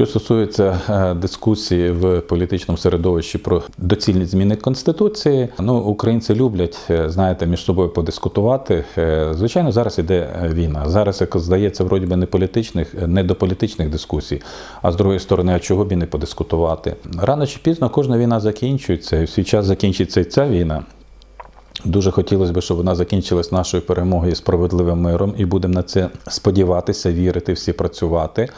Що стосується е, дискусії в політичному середовищі про доцільність зміни конституції, ну українці люблять, е, знаєте, між собою подискутувати. Е, Звичайно, зараз іде війна. Зараз, як здається, вроді би не політичних, не до політичних дискусій. А з другої сторони, а чого б і не подискутувати? Рано чи пізно кожна війна закінчується, і в свій час закінчиться і ця війна. Дуже хотілося б, щоб вона закінчилась нашою перемогою справедливим миром, і будемо на це сподіватися, вірити, всі працювати.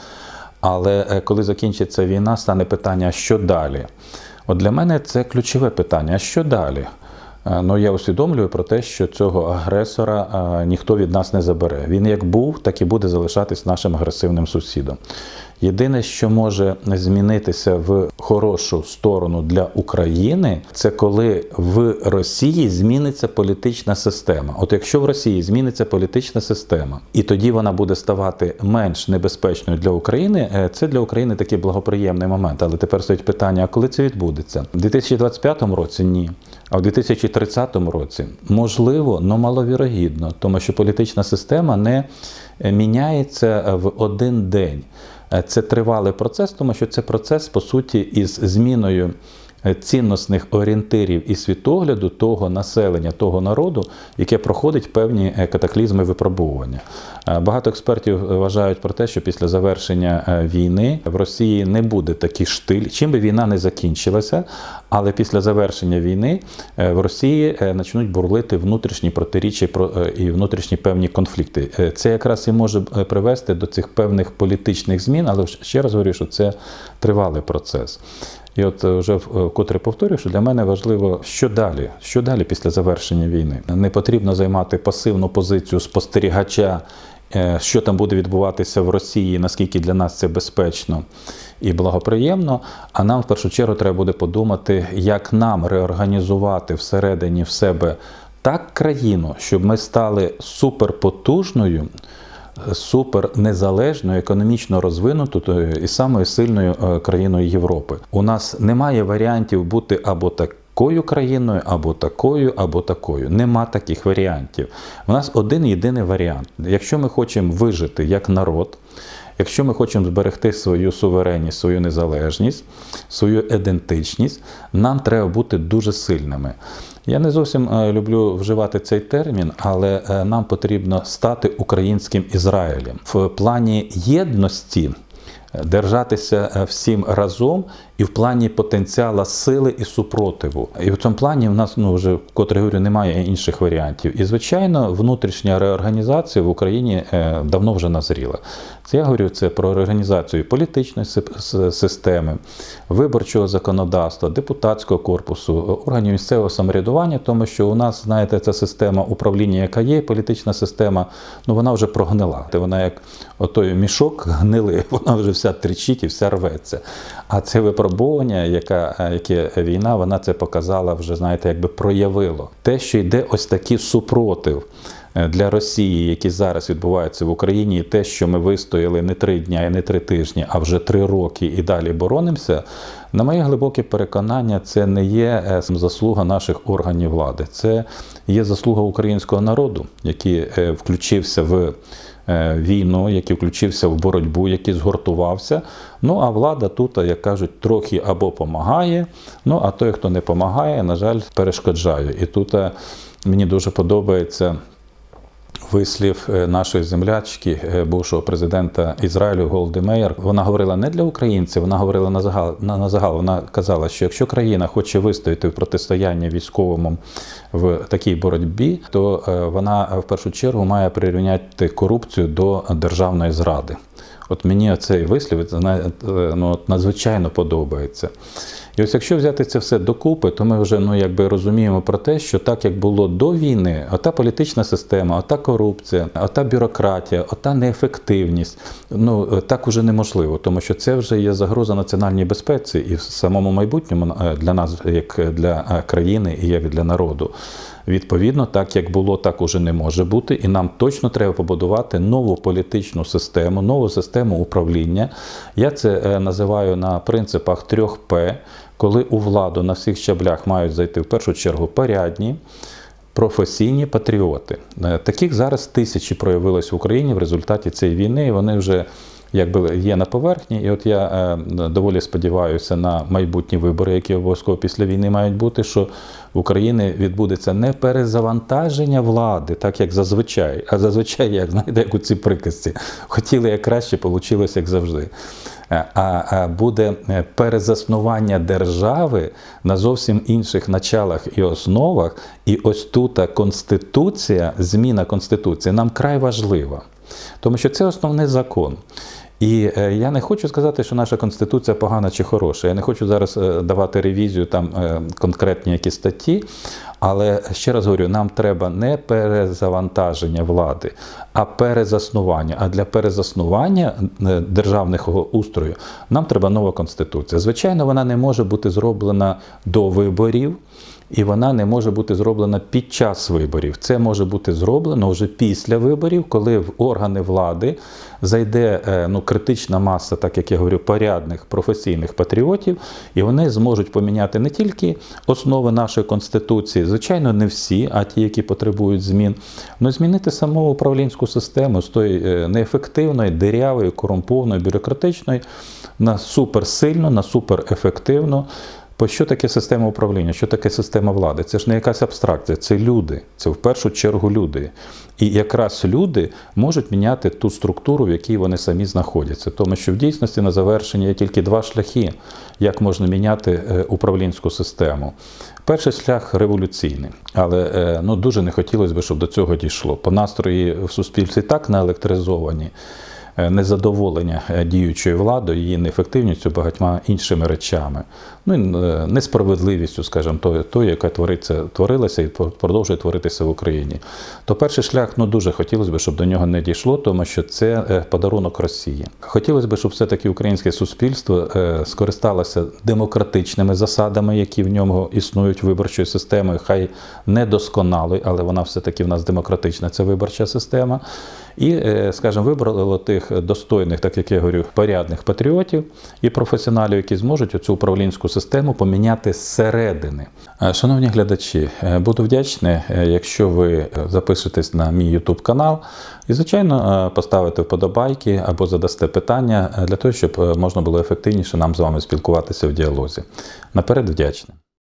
Але е, коли закінчиться війна, стане питання, що далі? От для мене це ключове питання: що далі? Ну, я усвідомлюю про те, що цього агресора е, ніхто від нас не забере. Він як був, так і буде залишатись нашим агресивним сусідом. Єдине, що може змінитися в хорошу сторону для України, це коли в Росії зміниться політична система. От якщо в Росії зміниться політична система, і тоді вона буде ставати менш небезпечною для України, е, це для України такий благоприємний момент. Але тепер стоїть питання: а коли це відбудеться? У 2025 році ні. А в 2030 році можливо, але маловірогідно, тому що політична система не е, міняється в один день. Е, Це тривалий процес, тому що це процес, по суті, із зміною е, цінностних орієнтирів і світогляду того населення, того народу, яке проходить певні е, катаклізми випробовування. Е, Багато експертів вважають про те, що після завершення е, війни в Росії не буде такий штиль, чим би війна не закінчилася, але після завершення війни е, в Росії е, почнуть бурлити внутрішні протиріччя і е, внутрішні певні конфлікти. Е, Це якраз і може е, привести до цих певних політичних змін, але ще раз говорю, що це тривалий процес. І от е, вже вкотре повторюю, що для мене важливо, що далі, що далі після завершення війни. Не потрібно займати пасивну позицію спостерігача, е, що там буде відбуватися в Росії, наскільки для нас це безпечно і благоприємно. А нам в першу чергу треба буде подумати, як нам реорганізувати всередині в себе так країну, щоб ми стали суперпотужною супер незалежною, економічно розвинутою і самою сильною е, країною Європи. У нас немає варіантів бути або такою країною, або такою, або такою. Нема таких варіантів. У нас один єдиний варіант. Якщо ми хочемо вижити як народ. Якщо ми хочемо зберегти свою суверенність, свою незалежність, свою ідентичність, нам треба бути дуже сильними. Я не зовсім е, люблю вживати цей термін, але е, нам потрібно стати українським Ізраїлем в плані єдності. е, Держатися всім разом і в плані потенціала сили і супротиву. І в цьому плані в нас ну вже вкотре говорю, немає інших варіантів. І звичайно, внутрішня реорганізація в Україні е, давно вже назріла. Це я говорю це про реорганізацію політичної системи, виборчого законодавства, депутатського корпусу, органів місцевого самоврядування, тому що у нас, знаєте, ця система управління, яка є, політична система, ну вона вже прогнила. Вона як отой мішок гнили, вона вже вся тричить і вся рветься. А це випробування, яка, е, яке війна, вона це показала вже, знаєте, якби проявило. Те, що йде ось такий супротив е, для Росії, які зараз відбуваються в Україні, і те, що ми вистояли не три дня і не три тижні, а вже три роки і далі боронимося. На моє глибоке переконання, це не є е, заслуга наших органів влади, це є заслуга українського народу, який включився в війну, який включився в боротьбу, який згуртувався. Ну а влада тут, як кажуть, трохи або помагає, ну а той, хто не помагає, на жаль, перешкоджає. І тут е, мені дуже подобається. Вислів е, нашої землячки, е, бувшого президента Ізраїлю Голди Мейер. вона говорила не для українців, вона говорила на загал. На, загал. Вона казала, що якщо країна хоче вистояти в протистоянні військовому в такій боротьбі, то е, вона в першу чергу має прирівняти корупцію до державної зради. От мені цей вислів ну, от надзвичайно подобається. І ось якщо взяти це все докупи, то ми вже ну, якби розуміємо про те, що так як було до війни, ота політична система, ота корупція, ота бюрократія, ота неефективність, ну так уже неможливо, тому що це вже є загроза національній безпеці і в самому майбутньому е, для нас, як для е, країни і як для народу. Відповідно, так як було, так уже не може бути, і нам точно треба побудувати нову політичну систему, нову систему управління. Я це е, називаю на принципах трьох П, коли у владу на всіх щаблях мають зайти в першу чергу порядні. Професійні патріоти. Е, Таких зараз тисячі проявилось в Україні в результаті цієї війни. і Вони вже якби є на поверхні. І от я е, доволі сподіваюся на майбутні вибори, які обов'язково після війни мають бути, що в Україні відбудеться не перезавантаження влади, так як зазвичай, а зазвичай, як знаєте, як у ці приказці. Хотіли як краще, вийшло як завжди. Е, А буде е, перезаснування держави на зовсім інших началах і основах. І ось тут конституція, зміна конституції нам край важлива, тому що це основний закон. І е, я не хочу сказати, що наша конституція погана чи хороша. Я не хочу зараз е, давати ревізію там е, конкретні якісь статті. Але ще раз говорю, нам треба не перезавантаження влади, а перезаснування. А для перезаснування е, державного устрою нам треба нова конституція. Звичайно, вона не може бути зроблена до виборів. І вона не може бути зроблена під час виборів. Це може бути зроблено вже після виборів, коли в органи влади зайде е, ну, критична маса, так як я говорю, порядних професійних патріотів, і вони зможуть поміняти не тільки основи нашої конституції, звичайно, не всі, а ті, які потребують змін, але змінити саму управлінську систему з тої е, неефективної, дирявої, корумпованої, бюрократичної на суперсильну, на суперефективну. Бо що таке система управління? Що таке система влади? Це ж не якась абстракція, це люди. Це в першу чергу люди. І якраз люди можуть міняти ту структуру, в якій вони самі знаходяться. Тому що в дійсності на завершення є тільки два шляхи, як можна міняти е, управлінську систему. Перший шлях революційний, але е, ну дуже не хотілося б, щоб до цього дійшло. По настрої в суспільстві так наелектризовані. Е, Незадоволення е, діючою владою, її неефективністю, багатьма іншими речами, ну і е, несправедливістю, скажімо, тої, тої, яка твориться, творилася і продовжує творитися в Україні. То перший шлях ну дуже хотілося б, щоб до нього не дійшло, тому що це подарунок Росії. Хотілося б, щоб все-таки українське суспільство скористалося демократичними засадами, які в ньому існують виборчою системою, хай недосконалою, але вона все-таки в нас демократична, це виборча система. І, е, скажімо, вибрало тих достойних, так як я говорю, порядних патріотів і професіоналів, які зможуть цю управлінську систему поміняти зсередини. Е, Шановні глядачі, е, буду вдячний, якщо ви запишетесь на мій YouTube канал і, звичайно, поставите вподобайки або задасте питання для того, щоб можна було ефективніше нам з вами спілкуватися в діалозі. Наперед вдячний.